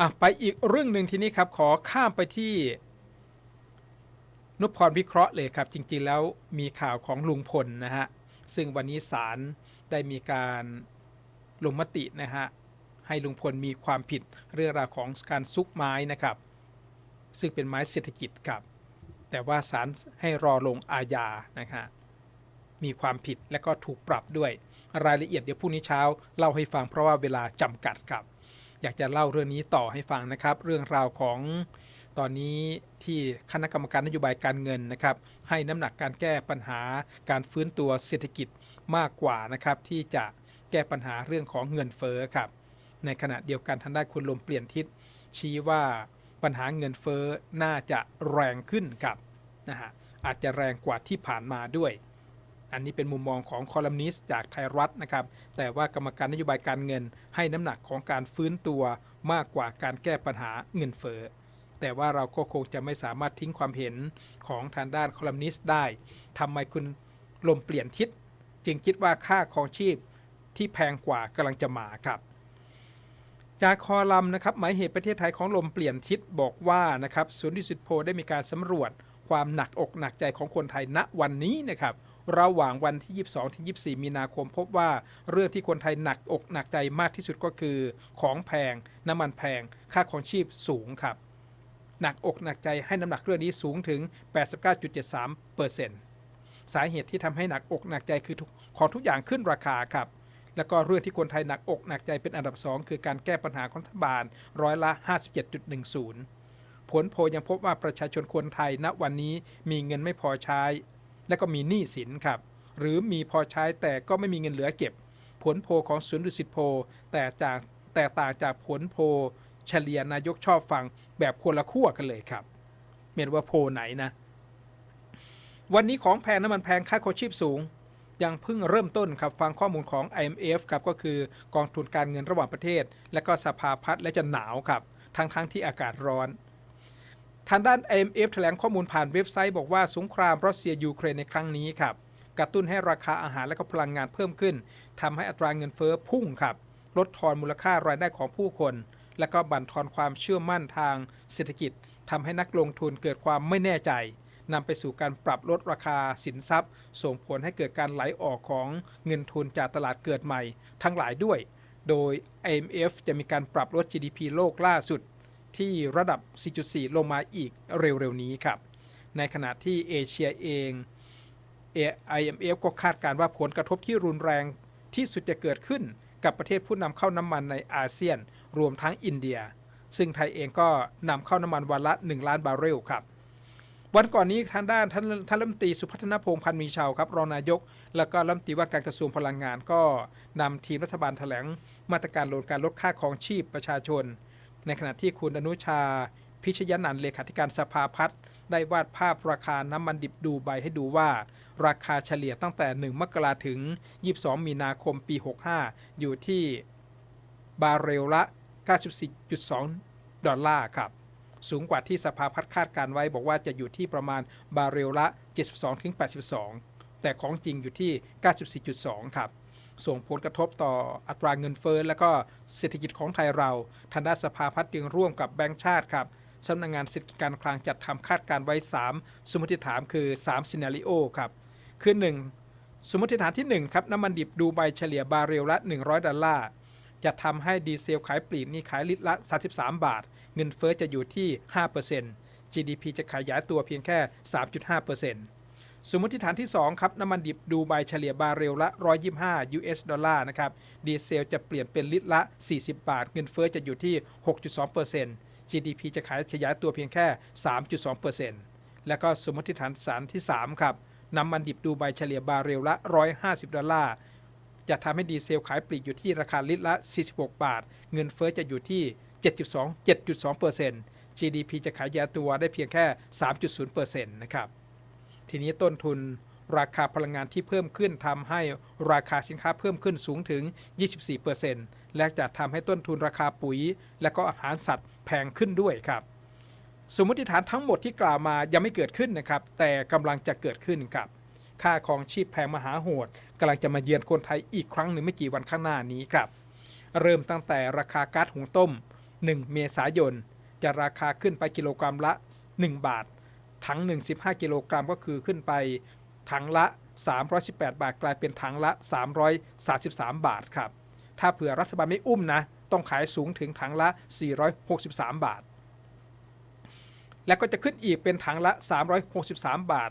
อะไปอีกเรื่องหนึ่งทีนี้ครับ ขอข้ามไปที่นุพพรวิเคราะห์เลยครับ จริงๆแล้วมีข่าวของลุงพลนะฮะ ซึ่งวันนี้ศาลได้มีการลงมตินะฮะ ให้ลุงพลมีความผิดเรื่องราวของการซุกไม้นะครับ ซึ่งเป็นไม้เศรษฐกิจครับ แต่ว่าศาลให้รอลงอาญานะฮะมีความผิดและก็ถูกปรับด้วย รายละเอียดเดี๋ยวพรุ่งนี้เช้าเล่าให้ฟังเพราะว่าเวลาจำกัดครับ อยากจะเล่าเรื่องนี้ต่อให้ฟังนะครับ เรื่องราวของตอนนี้ที่คณะกรรมการนโยบายการเงินนะครับ ให้น้ำหนักการแก้ปัญหาการฟื้นตัวเศรษฐกิจมากกว่านะครับ ที่จะแก้ปัญหาเรื่องของเงินเฟ้อครับ ในขณะเดียวกันทางด้านคุณลมเปลี่ยนทิศ ชี้ว่าปัญหาเงินเฟ้อน่าจะแรงขึ้นครับนะฮะอาจจะแรงกว่าที่ผ่านมาด้วย อันนี้เป็นมุมมองของคอลัมนิสต์จากไทยรัฐนะครับ แต่ว่ากรรมการนโยบายการเงิน ให้น้ำหนักของการฟื้นตัวมากกว่าการแก้ปัญหาเงินเฟ้อแต่ว่าเราก็คงจะไม่สามารถทิ้งความเห็นของทางด้านคอลัมนิสต์ได้ทำไมคุณลมเปลี่ยนทิศจึงคิดว่าค่าครองชีพที่แพงกว่ากำลังจะมาครับจากคอลัมน์นะครับหมายเหตุประเทศไทยของลมเปลี่ยนทิศบอกว่านะครับศูนย์ดิสิตโพได้มีการสำรวจความหนักอกหนักใจของคนไทยณวันนี้นะครับ ระหว่างวันที่ 22 ถึง 24 มีนาคม พบว่าเรื่องที่คนไทยหนักอกหนักใจมากที่สุดก็คือ ของแพง น้ำมันแพง ค่าของชีพสูงครับ หนักอกหนักใจให้น้ำหนักเรื่องนี้สูงถึง 89.73เปอร์เซ็นต์สาเหตุที่ทำให้หนักอกหนักใจคือของทุกอย่างขึ้นราคาครับแล้วก็เรื่องที่คนไทยหนักอกหนักใจเป็นอันดับ 2 คือการแก้ปัญหาของรัฐบาลร้อยละ 57.10 ผลโพยังพบว่าประชาชนคนไทยณวันนี้มีเงินไม่พอใช้ และก็มีหนี้สินครับ หรือมีพอใช้แต่ก็ไม่มีเงินเหลือเก็บ ผลโพของศูนย์ดุสิตโพแต่จากแต่ต่างจากผลโพเฉลี่ยนายกชอบฟังแบบคนละขั้วกันเลยครับเห็นว่าโพไหนนะ วันนี้ของแพงน้ำมันแพงค่าครองชีพสูง ยังเพิ่งเริ่มต้นครับฟังข้อมูลของ IMF ครับก็คือกองทุนการเงินระหว่างประเทศ และก็สภาพัฒน์และจะหนาวครับ ทั้งๆทที่อากาศร้อน ทางด้าน IMF แถลงข้อมูลผ่านเว็บไซต์บอกว่าสงครามรัสเซียยูเครนในครั้งนี้ครับกระตุ้นให้ราคาอาหารและก็พลังงานเพิ่มขึ้นทำให้อัตราเงินเฟ้อพุ่งครับ ลดทอนมูลค่ารายได้ของผู้คน และก็บั่นทอนความเชื่อมั่นทางเศรษฐกิจทำให้นักลงทุนเกิดความไม่แน่ใจนำไปสู่การปรับลดราคาสินทรัพย์ ส่งผลให้เกิดการไหลออกของเงินทุนจากตลาดเกิดใหม่ ทั้งหลายด้วย โดย IMF จะมีการปรับลด GDP โลกล่าสุด ที่ระดับ 4.4 ลงมาอีกเร็วๆนี้ครับ ในขณะที่เอเชียเอง IMF ก็คาดการณ์ว่าผลกระทบที่รุนแรงที่สุดจะเกิดขึ้นกับประเทศผู้นำเข้าน้ำมันในอาเซียน รวมทั้งอินเดีย ซึ่งไทยเองก็นำเข้าน้ำมันวันละ 1 ล้านบาร์เรลครับ วันก่อนนี้ทางด้านท่านท่านรัฐมนตรีสุพัฒนพงษ์พันธ์มีชาวครับรองนายก แล้วก็รัฐมนตรีว่าการกระทรวงพลังงานก็นำทีมรัฐบาลแถลงมาตรการลดการลดค่าครองชีพประชาชน ในขณะที่คุณอนุชา พิชยนันท์เลขาธิการสภาพัฒน์ได้วาดภาพราคาน้ำมันดิบดูไบให้ดูว่า ราคาเฉลี่ยตั้งแต่ 1 มกราถึง 22 มีนาคมปี 65 อยู่ที่บาร์เรลละ 94.2 ดอลลาร์ครับสูงกว่าที่สภาพัฒน์คาดการไว้บอกว่าจะอยู่ที่ประมาณบาร์เรลละ 72-82 แต่ของจริงอยู่ที่ 94.2 ครับ ส่งผลกระทบต่ออัตราเงินเฟ้อและก็เศรษฐกิจของไทยเราทางด้านสภาพัฒน์ยังร่วมกับแบงก์ชาติครับสำนักงงานเศรษฐกิจการคลังจัดทำคาดการไว้ 3 สมมติฐานคือ 3ซีนารีโอครับคือ 1 สมมติฐานที่ 1 ครับน้ำมันดิบดูไบเฉลี่ยบาร์เรลละ 100 ดอลลาร์จะทำให้ดีเซลขายปลีกนี่ขายลิตรละ 33 บาท เงินเฟ้อจะอยู่ที่ 5% GDP จะขยายตัวเพียงแค่ 3.5% สมมติฐานที่ 2 ครับ น้ำมันดิบดูไบเฉลี่ยบาร์เรลละ 125 US ดอลลาร์นะครับ ดีเซลจะเปลี่ยนเป็นลิตรละ 40 บาท เงินเฟ้อจะอยู่ที่ 6.2% GDP จะขายขยายตัวเพียงแค่ 3.2%แล้วก็สมมติฐานสารที่ 3 ครับ น้ำมันดิบดูไบเฉลี่ยบาร์เรลละ 150 ดอลลาร์ จะทำให้ดีเซลขายปลีกอยู่ที่ราคาลิตรละ 46 บาท เงินเฟ้อจะอยู่ที่ 7.2 7.2% GDP จะขายยาตัวได้เพียงแค่ 3.0%นะครับ ทีนี้ต้นทุนราคาพลังงานที่เพิ่มขึ้นทำให้ราคาสินค้าเพิ่มขึ้นสูงถึง 24%และจะทำให้ต้นทุนราคาปุ๋ย และก็อาหารสัตว์แพงขึ้นด้วยครับ สมมติฐานทั้งหมดที่กล่าวมายังไม่เกิดขึ้นนะครับ แต่กำลังจะเกิดขึ้นครับ ค่าของชีพแพงมหาโหดกำลังจะมาเยือนคนไทยอีกครั้งหนึ่งไม่กี่วันข้างหน้านี้ครับ เริ่มตั้งแต่ราคาก๊าซหุงต้ม 1 เมษายน จะราคาขึ้นไปกิโลกรัมละ 1 บาท ถังหนึ่ง15 กิโลกรัมก็คือขึ้นไป ถังละ 318 บาท กลายเป็นถังละ 333 บาทครับ ถ้าเผื่อรัฐบาลไม่อุ้มนะ ต้องขายสูงถึงถังละ 463 บาท แล้วก็จะขึ้นอีกเป็นถังละ 363 บาท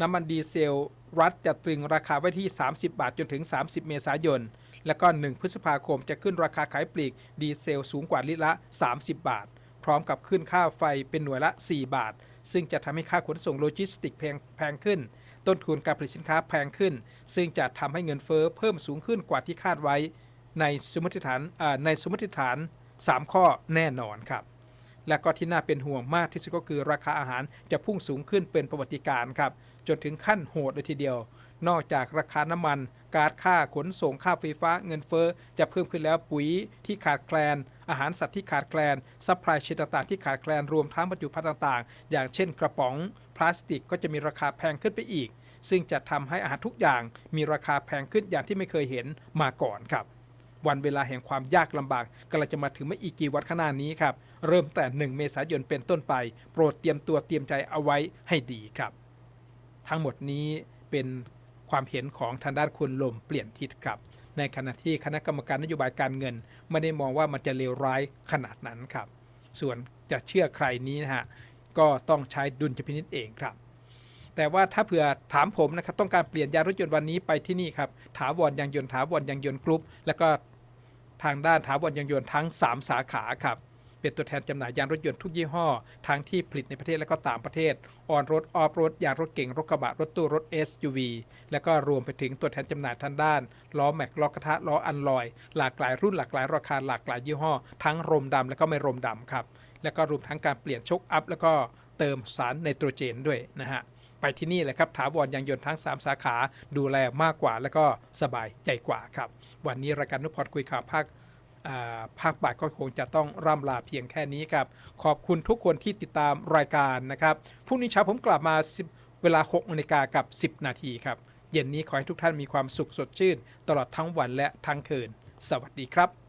น้ำมันดีเซลรัฐจะตรึงราคาไว้ที่ 30 บาทจนถึง 30 เมษายน แล้วก็ 1 พฤษภาคมจะขึ้นราคาขายปลีกดีเซลสูงกว่าลิตรละ 30 บาท พร้อมกับขึ้นค่าไฟเป็นหน่วยละ 4 บาท ซึ่งจะทำให้ค่าขนส่งโลจิสติกแพงแพงขึ้น ต้นทุนการผลิตสินค้าแพงขึ้น ซึ่งจะทำให้เงินเฟ้อเพิ่มสูงขึ้นกว่าที่คาดไว้ ในสมมติฐานในสมมติฐาน 3 ข้อแน่นอนครับ และก็ที่น่าเป็นห่วงมากที่สุดก็คือราคาอาหารจะพุ่งสูงขึ้นเป็นประวัติการณ์ครับ จนถึงขั้นโหดเลยทีเดียว นอกจากราคาน้ำมัน การค่าขนส่งค่าไฟฟ้าเงินเฟ้อจะเพิ่มขึ้นแล้วปุ๋ยที่ขาดแคลน อาหารสัตว์ที่ขาดแคลนซัพพลายเชนต่างๆที่ขาดแคลนรวมทั้งบรรจุภัณฑ์ต่างๆ อย่างเช่นกระป๋อง พลาสติกก็จะมีราคาแพงขึ้นไปอีก ซึ่งจะทำให้อาหารทุกอย่างมีราคาแพงขึ้นอย่างที่ไม่เคยเห็นมาก่อนครับวันเวลาแห่งความยากลำบากกำลังจะมาถึงไม่อีกกี่วันข้างหน้านี้ครับ เริ่มแต่ 1 เมษายนเป็นต้นไป โปรดเตรียมตัวเตรียมใจเอาไว้ให้ดีครับ ทั้งหมดนี้เป็นความเห็นของทางด้านคุณลมเปลี่ยนทิศครับ ในขณะที่คณะกรรมการนโยบายการเงิน ไม่ได้มองว่ามันจะเลวร้ายขนาดนั้นครับ ส่วนจะเชื่อใครนี้นะฮะก็ต้องใช้ดุลยพินิจเองครับ แต่ว่าถ้าเผื่อถามผมนะครับต้องการเปลี่ยนยางรถยนต์วันนี้ไปที่นี่ครับถาวรยางยนต์ถาวรยางยนต์กรุ๊ปแล้วก็ทางด้านถาวรยางยนต์ทั้ง 3 สาขาครับ เป็นตัวแทนจำหน่ายยางรถยนต์ทุกยี่ห้อ ทั้งที่ผลิตในประเทศและก็ต่างประเทศ ออนรถ ออฟรถ ยางรถเก่ง รถกระบะ รถตู้ รถ SUV แล้วก็รวมไปถึงตัวแทนจำหน่ายทางด้าน ล้อแม็ก ล้อกระทะ ล้ออันลอย หลากหลายรุ่น หลากหลายราคา หลากหลายยี่ห้อ ทั้งรมดำและก็ไม่รมดำครับ แล้วก็รวมทั้งการเปลี่ยนชคอัพ แล้วก็เติมสารไนโตรเจนด้วยนะฮะ ไปที่นี่เลยครับ ถาวรยางยนต์ทั้ง 3 สาขา ดูแลมากกว่า แล้วก็สบายใจกว่าครับ วันนี้รายการนุพรคุยข่าวภาค ภาคบ่ายก็คงจะต้องร่ำลาเพียงแค่นี้ครับ ขอบคุณทุกคนที่ติดตามรายการนะครับพรุ่งนี้เช้าผมกลับมา 10 เวลา6นาฬิกากับ 10 นาทีครับ เย็นนี้ขอให้ทุกท่านมีความสุขสดชื่น ตลอดทั้งวันและทั้งคืน สวัสดีครับ